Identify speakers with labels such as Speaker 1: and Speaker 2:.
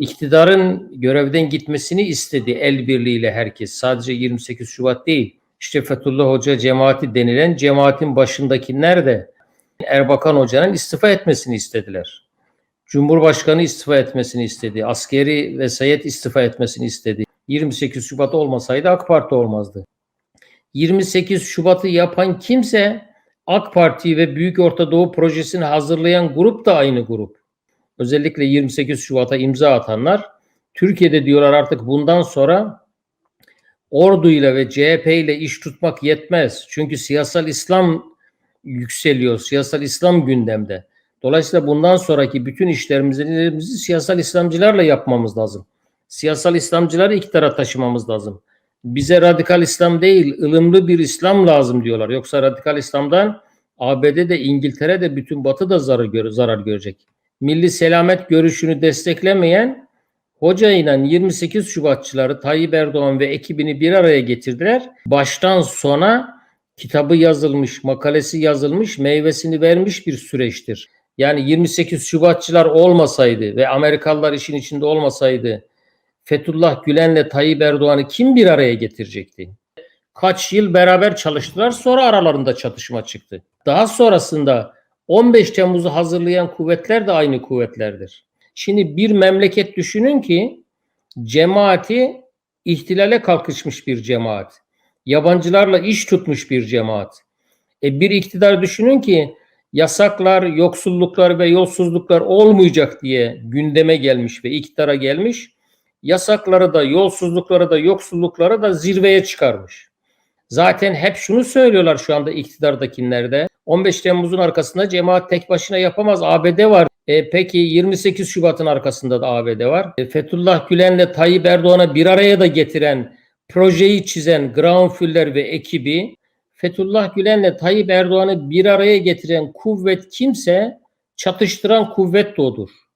Speaker 1: iktidarın görevden gitmesini istedi el birliğiyle herkes. Sadece 28 Şubat değil. İşte Fethullah Hoca cemaati denilen cemaatin başındakiler de Erbakan Hoca'nın istifa etmesini istediler. Cumhurbaşkanı istifa etmesini istedi. Askeri vesayet istifa etmesini istedi. 28 Şubat olmasaydı AK Parti olmazdı. 28 Şubat'ı yapan kimse AK Parti ve Büyük Orta Doğu projesini hazırlayan grup da aynı grup. Özellikle 28 Şubat'a imza atanlar Türkiye'de diyorlar artık bundan sonra orduyla ve CHP ile iş tutmak yetmez. Çünkü siyasal İslam yükseliyor. Siyasal İslam gündemde. Dolayısıyla bundan sonraki bütün işlerimizi siyasal İslamcılarla yapmamız lazım. Siyasal İslamcıları iktidara taşımamız lazım. Bize radikal İslam değil, ılımlı bir İslam lazım diyorlar. Yoksa radikal İslam'dan ABD'de, İngiltere'de bütün Batı da zarar, zarar görecek. Milli selamet görüşünü desteklemeyen Hoca ile 28 Şubatçıları Tayyip Erdoğan ve ekibini bir araya getirdiler. Baştan sona kitabı yazılmış, makalesi yazılmış, meyvesini vermiş bir süreçtir. Yani 28 Şubatçılar olmasaydı ve Amerikalılar işin içinde olmasaydı Fethullah Gülen'le Tayyip Erdoğan'ı kim bir araya getirecekti? Kaç yıl beraber çalıştılar sonra aralarında çatışma çıktı. Daha sonrasında 15 Temmuz'u hazırlayan kuvvetler de aynı kuvvetlerdir. Şimdi bir memleket düşünün ki cemaati ihtilale kalkışmış bir cemaat. Yabancılarla iş tutmuş bir cemaat. E bir iktidar düşünün ki yasaklar, yoksulluklar ve yolsuzluklar olmayacak diye gündeme gelmiş ve iktidara gelmiş. Yasakları da, yolsuzlukları da, yoksullukları da zirveye çıkarmış. Zaten hep şunu söylüyorlar şu anda iktidardakiler de. 15 Temmuz'un arkasında cemaat tek başına yapamaz. ABD var. E, peki 28 Şubat'ın arkasında da ABD var. E, Fethullah Gülen'le Tayyip Erdoğan'a bir araya da getiren, projeyi çizen Graunfüller ve ekibi Fethullah Gülen'le Tayyip Erdoğan'ı bir araya getiren kuvvet kimse çatıştıran kuvvet de odur.